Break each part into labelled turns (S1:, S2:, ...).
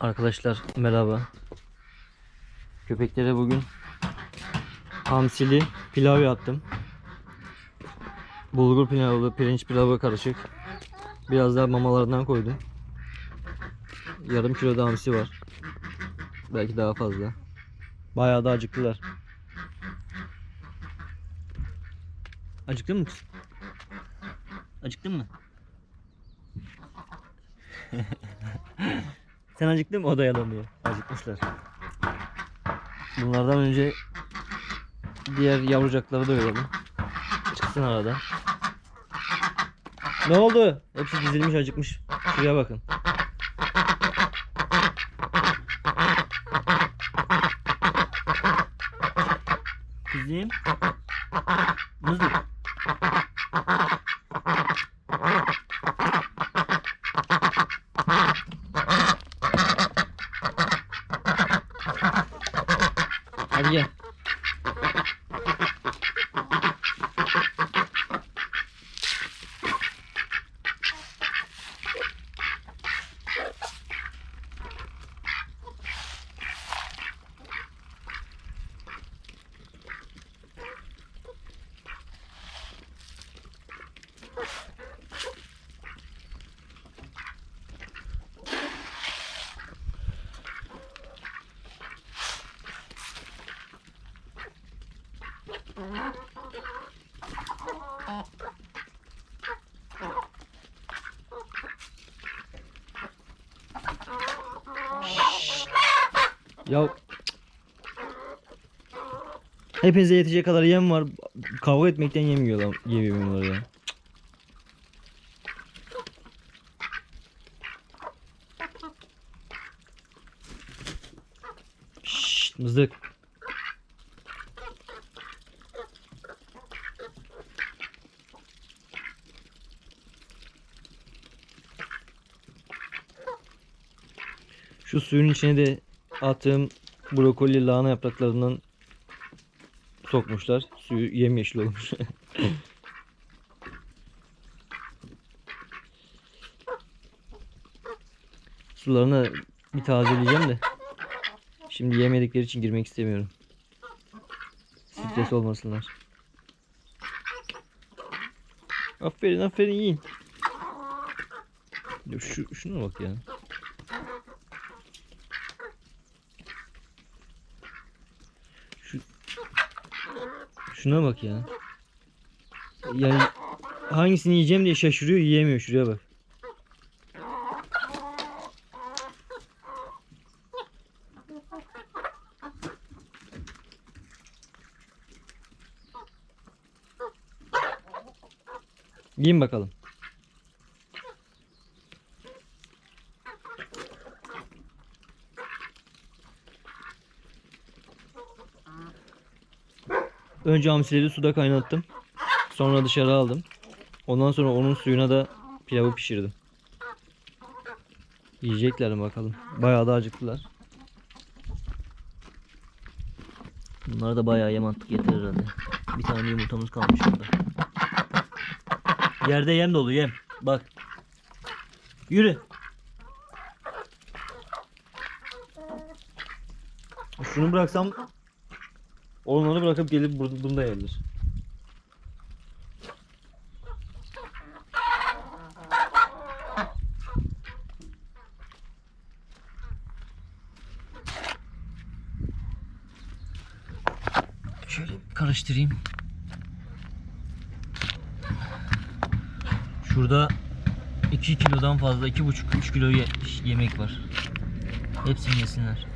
S1: Arkadaşlar merhaba. Köpeklere bugün hamsili pilav yaptım. Bulgur pilavı, pirinç pilavı karışık. Biraz daha mamalarından koydum. Yarım kilo da hamsi var. Belki daha fazla. Bayağı da acıktılar. Acıktın mı? Acıktın mı? Sen acıktın mı? O da yalanıyor. Acıkmışlar. Bunlardan önce diğer yavrucakları doyuralım. Çıksın arada. Ne oldu? Hepsi dizilmiş acıkmış. Şuraya bakın. Kızım. Mızık. Hadi gel. Ya Hepinize yetecek kadar yem var. Kavga etmekten yemiyorlar, yemiyorlar ya. Şşt, mızık. Şu suyun içine de attığım brokoli lahana yapraklarından sokmuşlar. Suyu yemyeşil olmuş. Sularını bir tazeleyeceğim de. Şimdi yemedikleri için girmek istemiyorum. Stres olmasınlar. Aferin aferin yiyin. Şu, şuna bak ya. Şuna bak ya. Yani hangisini yiyeceğim diye şaşırıyor yiyemiyor şuraya bak. Yiyin bakalım. Önce hamsileri suda kaynattım. Sonra dışarı aldım. Ondan sonra onun suyuna da pilavı pişirdim. Yiyecekler bakalım. Bayağı da acıktılar. Bunlar da bayağı yem attık yeter herhalde. Bir tane yumurtamız kalmış burada. Yerde yem dolu yem. Bak. Yürü. Şunu bıraksam Onları bırakıp gelip burada bunda yerler. Şöyle karıştırayım. Şurada 2 kilodan fazla 2,5-3 kilo ye- yemek var. Hepsini yesinler.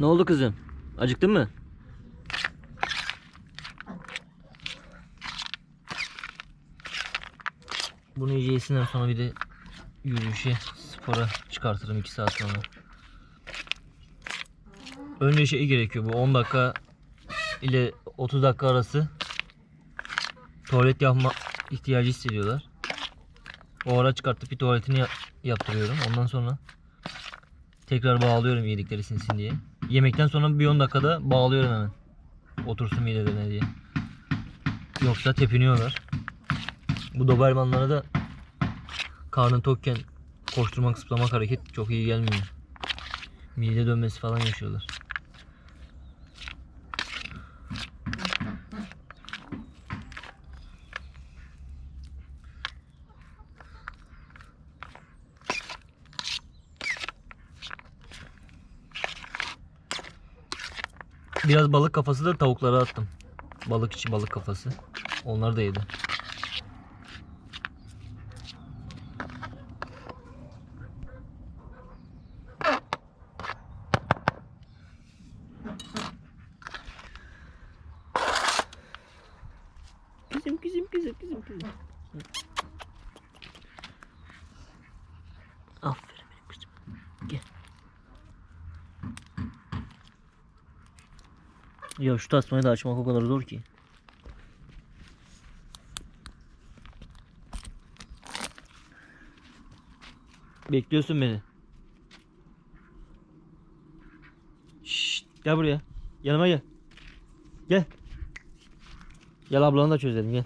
S1: Ne oldu kızım? Acıktın mı? Bunu iyice yesinler sonra bir de yürüyüşe, spora çıkartırım 2 saat sonra. Önce şey gerekiyor bu 10 dakika ile 30 dakika arası tuvalet yapma ihtiyacı hissediyorlar. O ara çıkartıp bir tuvaletini ya- yaptırıyorum. Ondan sonra tekrar bağlıyorum yedikleri sinsin diye. Yemekten sonra bir 10 dakikada bağlıyorum hemen. Otursun midelerine diye. Yoksa tepiniyorlar. Bu Dobermanlara da karnın tokken koşturmak, zıplamak hareket çok iyi gelmiyor. Mide dönmesi falan yaşıyorlar. Biraz balık kafası da tavuklara attım. Balık içi balık kafası. Onlar da yedi. Kızım kızım kızım kızım kızım. Aferin benim kızım. Gel. Ya şu tasmayı da açmak o kadar zor ki. Bekliyorsun beni. Şşt, gel buraya. Yanıma gel. Gel. Gel ablanı da çözelim gel.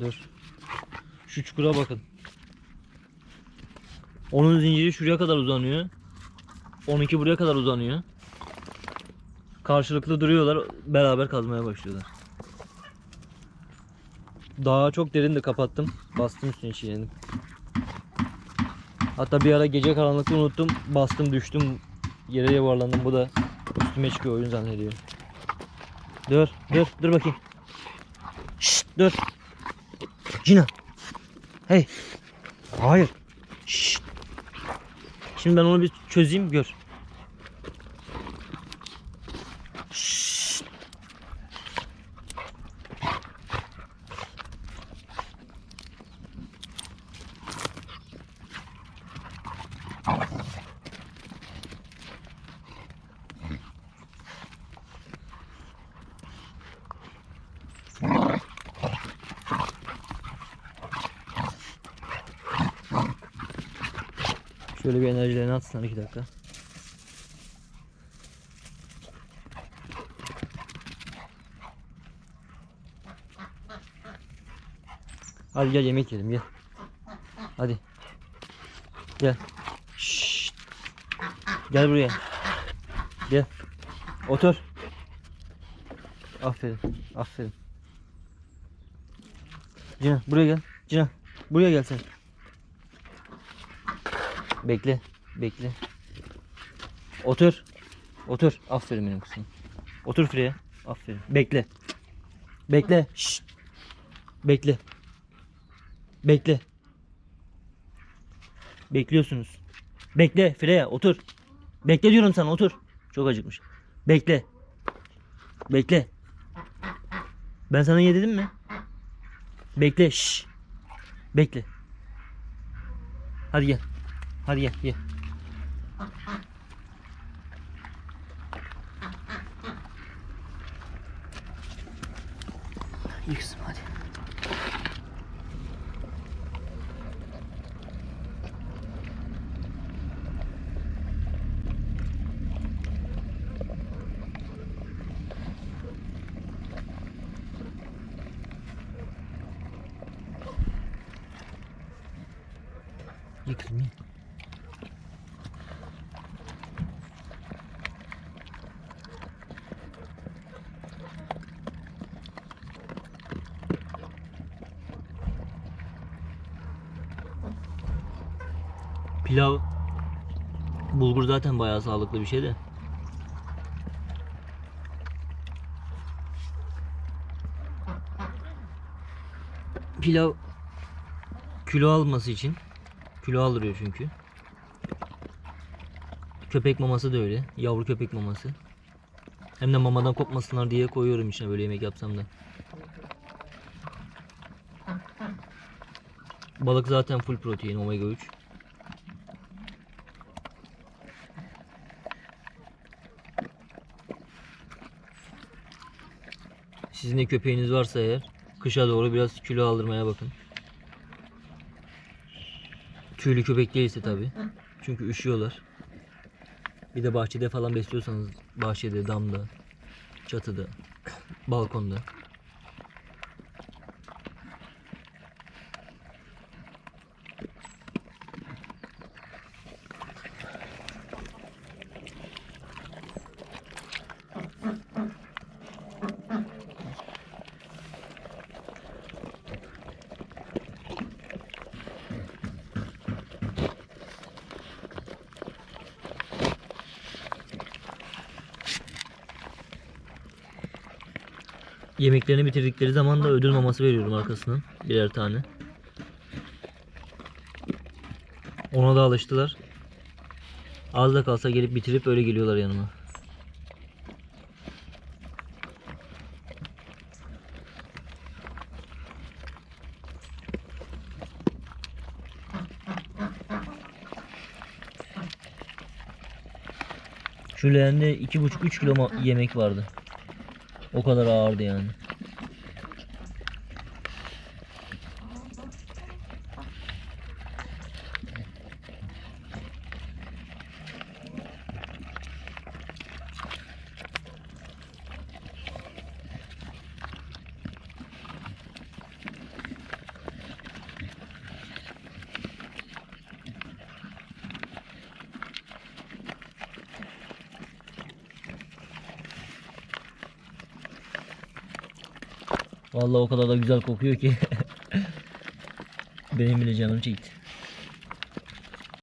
S1: Dur. Şu çukura bakın. Onun zinciri şuraya kadar uzanıyor. 12 buraya kadar uzanıyor. Karşılıklı duruyorlar. Beraber kazmaya başlıyorlar. Daha çok derin de kapattım. Bastım üstüne çiğnedim. Hatta bir ara gece karanlıkta unuttum. Bastım düştüm. Yere yuvarlandım. Bu da üstüme çıkıyor oyun zannediyor. Dur dur dur bakayım. Şşt dur. Cina. Hey. Hayır. Şşt. Şimdi ben onu bir çözeyim gör. Şöyle bir enerjilerini atsınlar 2 dakika. Hadi gel yemek yiyelim gel. Hadi. Gel. Şşt. Gel buraya. Gel. Otur. Aferin. Aferin. Cina buraya gel. Cina buraya gel sen. Bekle. Bekle. Otur. Otur. Aferin benim kızım. Otur şuraya. Aferin. Bekle. Bekle. Şşt. Bekle. Bekle. Bekliyorsunuz. Bekle Freya otur. Bekle diyorum sana otur. Çok acıkmış. Bekle. Bekle. Ben sana ye dedim mi? Bekle. Şşş. Bekle. Hadi gel. Hadi gel ye. Ye kızım hadi. Ye Pilav bulgur zaten bayağı sağlıklı bir şey de. Pilav kilo alması için kilo aldırıyor çünkü. Köpek maması da öyle. Yavru köpek maması. Hem de mamadan kopmasınlar diye koyuyorum içine böyle yemek yapsam da. Balık zaten full protein omega 3. Sizin de köpeğiniz varsa eğer kışa doğru biraz kilo aldırmaya bakın. Tüylü köpek değilse tabi. Çünkü üşüyorlar. Bir de bahçede falan besliyorsanız bahçede, damda, çatıda, balkonda. Yemeklerini bitirdikleri zaman da ödül maması veriyorum arkasından. Birer tane. Ona da alıştılar. Az da kalsa gelip bitirip öyle geliyorlar yanıma. Şu leğende 2,5-3 kilo yemek vardı. O kadar ağırdı yani. Vallahi o kadar da güzel kokuyor ki. Benim bile canım çekti.